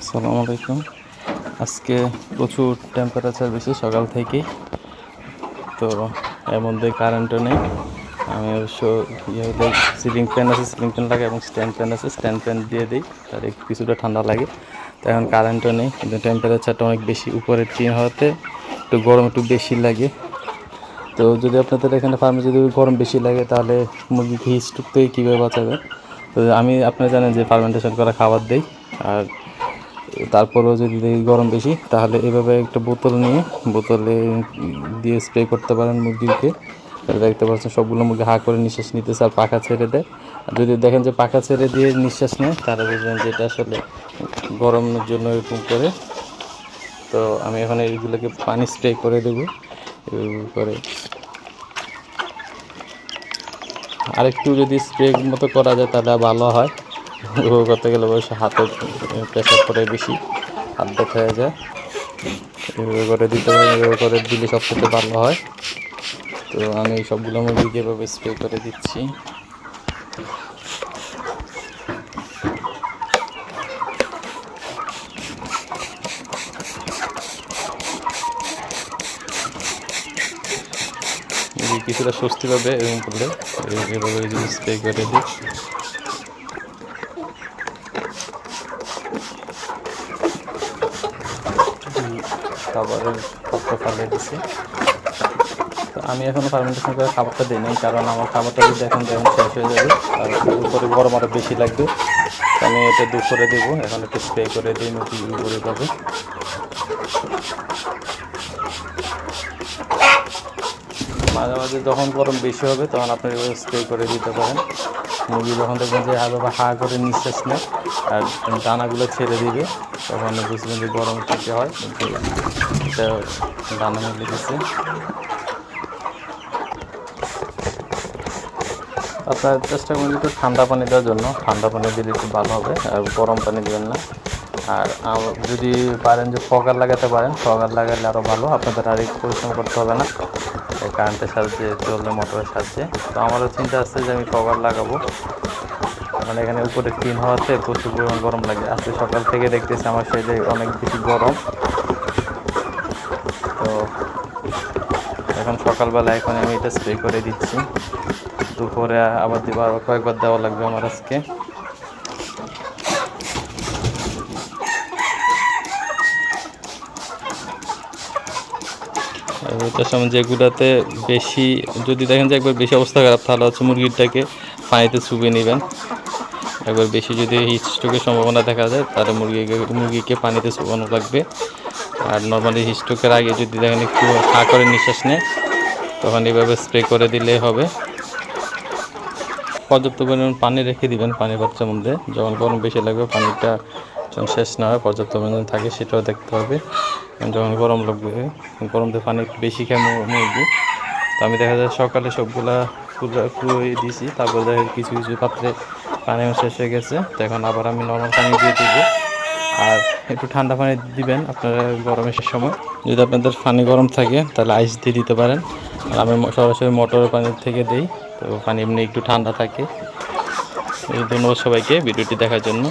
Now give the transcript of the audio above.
আসসালামু আলাইকুম। আজকে প্রচুর টেম্পারেচার বেশি সকাল থেকেই। তো এর মধ্যে কারেন্টও নেই। আমি অবশ্য ইয়ে হলে সিলিং ফ্যান আছে সিলিং ফ্যান লাগে এবং স্ট্যান্ড ফ্যান আছে। স্ট্যান্ড ফ্যান দিয়ে দিই তার একটু কিছুটা ঠান্ডা লাগে। তো এখন কারেন্টও নেই, কিন্তু টেম্পারেচারটা অনেক বেশি উপরে টিন হওয়াতে একটু গরম একটু বেশি লাগে। তো যদি আপনাদের এখানে ফার্মে যদি গরম বেশি লাগে, তাহলে মুরগিকে হিস্টুক থেকে কীভাবে বাঁচাবে তো আমি, আপনারা জানেন যে ফার্মেন্টেশন করা খাবার দেই। আর তারপরেও যদি দেখি গরম বেশি, তাহলে এভাবে একটা বোতল নিয়ে, বোতলে দিয়ে স্প্রে করতে পারেন মুরগিকে। দেখতে পাচ্ছেন সবগুলো মুরগি হা করে নিঃশ্বাস নিতেছে আর পাখা ছেড়ে দেয়। আর যদি দেখেন যে পাখা ছেড়ে দিয়ে নিঃশ্বাস নেয় তারা বুঝবেন যে এটা আসলে গরমের জন্য এরকম করে। তো আমি এখন এইগুলোকে পানি স্প্রে করে দেবো। করে। আরেকটু যদি স্প্রে মতো করা যায়, তাহলে ভালো হয়। ও করতে গেলে অবশ্য হাতে প্রেশার পড়ে বেশি, হাত ব্যথা হয়ে যায়। এভাবে করে দিতে পারি এভাবে করে দিলে সবথেকে ভালো হয়। তো আমি এই সবগুলো মুরগিকে এভাবে স্প্রে করে দিচ্ছি। কিছুটা স্বস্তি পাবে এরকম করলে, এভাবে যদি স্প্রে করে দিই। খাবারের পাত্র ফালিয়ে দিছি। তো আমি এখনও ফার্মেন্টেশন করে খাবারটা দিই নাই, কারণ আমার খাবারটা যদি এখন যেমন শেষ হয়ে যাবে আর উপরে গরম আরও বেশি লাগবে। আমি এটা দুপুরে দেবো, এখন একটু স্প্রে করে দিই, নতুন করে যাবে মাঝে মাঝে যখন গরম বেশি হবে, তখন আপনি স্প্রে করে দিতে পারেন। মুরগি যখন দেখবেন যে হালকা হা করে নিঃশ্বাস নেয়, আর দানাগুলো ছেড়ে দিবে, তখন বুঝবেন যে গরম থেকে হয়। এটা দানা মিলে গেছে। আপনার চেষ্টা করবেন একটু ঠান্ডা পানি দেওয়ার জন্য। ঠান্ডা পানি দিলে একটু ভালো হবে, আর গরম পানি দেবেন না। আর যদি পারেন যে ফগার লাগাতে পারেন, ফগার লাগালে আরও ভালো। আপনাদের আর পরিশ্রম করতে হবে না। কারেন্টের সাহায্যে চললে মোটরের সাহায্যে তো আমারও চিন্তা আছে যে আমি ফগার লাগাবো। মানে এখানে উপরে টিন হওয়াতে প্রচুর পরিমাণ গরম লাগে। আজকে সকাল থেকে দেখতেছি আমার সাইডে অনেক বেশি গরম। তো এখন সকালবেলা এখন আমি এটা স্প্রে করে দিচ্ছি। দুপুরে আবার আরও কয়েকবার দেওয়া লাগবে আমার আজকে। ওটার সময় যেগুলাতে বেশি, যদি দেখেন যে একবার বেশি অবস্থা খারাপ, তাহলে হচ্ছে মুরগিটাকে পানিতে চুবিয়ে নেবেন। একবার বেশি যদি হিট স্ট্রোকের সম্ভাবনা দেখা যায়, তাহলে মুরগিকে মুরগিকে পানিতে চুবানো লাগবে। আর নর্মালি হিট স্ট্রোকের আগে যদি দেখেন একটু হা করে নিঃশ্বাস নেয়, তখন এইভাবে স্প্রে করে দিলেই হবে। পর্যাপ্ত পরিমাণ পানি রেখে দিবেন, পানির বাচ্চার মধ্যে। যখন গরম বেশি লাগবে, পানিটা যখন শেষ না হয়, পর্যাপ্ত পরিমাণ থাকে, সেটাও দেখতে হবে। যখন গরম লাগবে গরম দিয়ে পানি একটু বেশি খায় মুরগি, তো আমি দেখা যায় সকালে সবগুলা পুরোই দিয়েছি তারপর দেখা যায় কিছু কিছু পাত্রে পানি শেষ হয়ে গেছে। তো এখন আবার আমি নর্মাল পানি দিয়ে দিব। আর একটু ঠান্ডা পানি দিবেন আপনারা গরমের সময়। যদি আপনাদের পানি গরম থাকে, তাহলে আইস দিয়ে দিতে পারেন। আর আমি সরাসরি মোটরের পানি থেকে দিই, তো পানি এমনি একটু ঠান্ডা থাকে। ধন্যবাদ সবাইকে ভিডিওটি দেখার জন্য।